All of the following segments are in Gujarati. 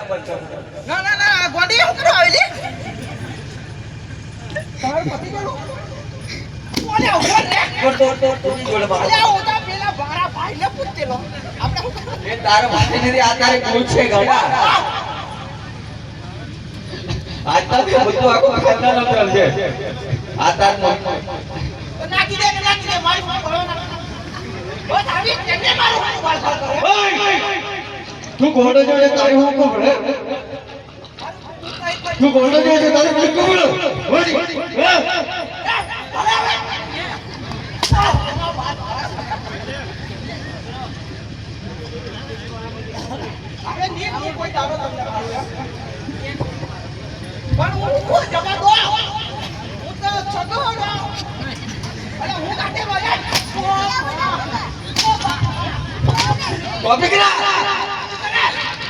ના ના ના ગોડી હું કરવા આવેલી? તાર પતિ ગયો? ઓલે ઓલે ગોડ ગોડ ગોડ ગોડ તો જોડે ઓતા પેલા બારા ભાઈ ને પૂછતેલો આપણે હું કરવાનું? એ તાર માટે ને આ તારે ભૂલ છે ગડા આજ તક બધું આખું ખાનદાન અંદર છે. આ તાર નાખી દે નાખી દે મારી ફોન ભરો ના ઓ આવી કેને મારું ફોન કરે તું ઘોડો જોડે તારી હું કોબળે તું ઘોડો જોડે તારી હું કોબળો હોડી હા આપણે નીર નહીં કોઈ દાડો તમને માર્યો. પણ હું હું જવા દો હું તો છગો અરે હું કાઢે બોલે કોપી કરા કોપી કટી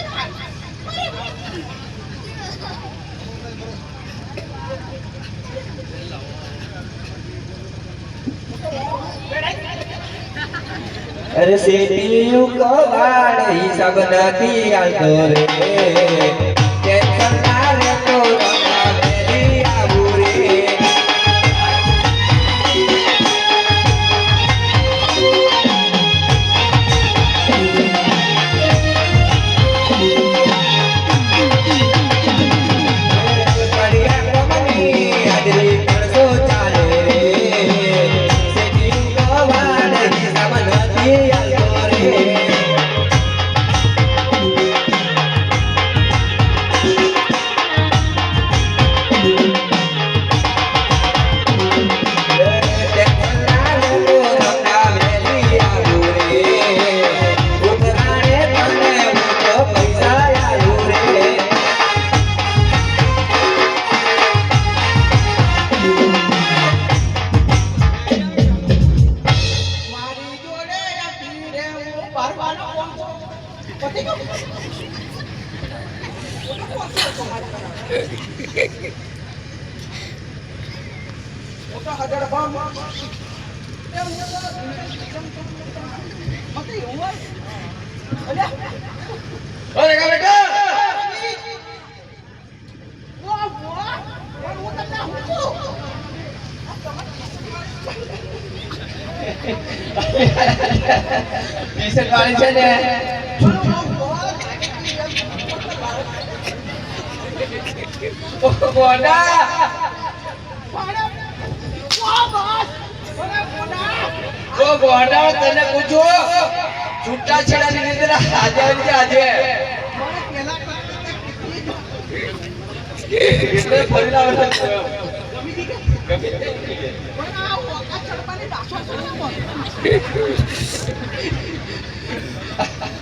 અરે સેટિયું કવાડ હિસાબ નથી આવતો રે હું તો હજાર બામ. એ હું તો પતી ગયું હોય. અલ્યા. વાહ, વાહ. પણ હું તમને હું છું? છે ને ઓ ગોડા તને પૂછો, છૂટા છેડાની નિંદ્રા આજે આવી આજે એટલે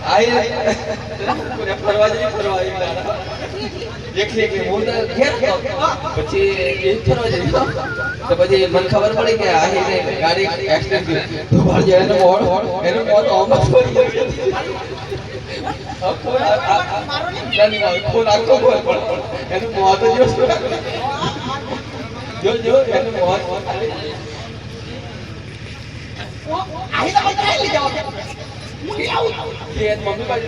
આઈ. ફરવા જઈ ફરવા પછી એ તો પછી મને ખબર પડી કે આ એને ગાડી એક્સિડન્ટ તો બહાર એનો મોડ એનો મોડ આમ જ આખો પણ એનું મોત એનું મોત મમ્મી બાજુ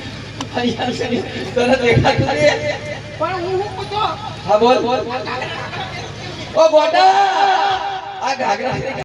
છે તને કરી પણ હું હું પૂછો હા બોલ. બોલ ઓ ગોટા આ ઘાઘરા.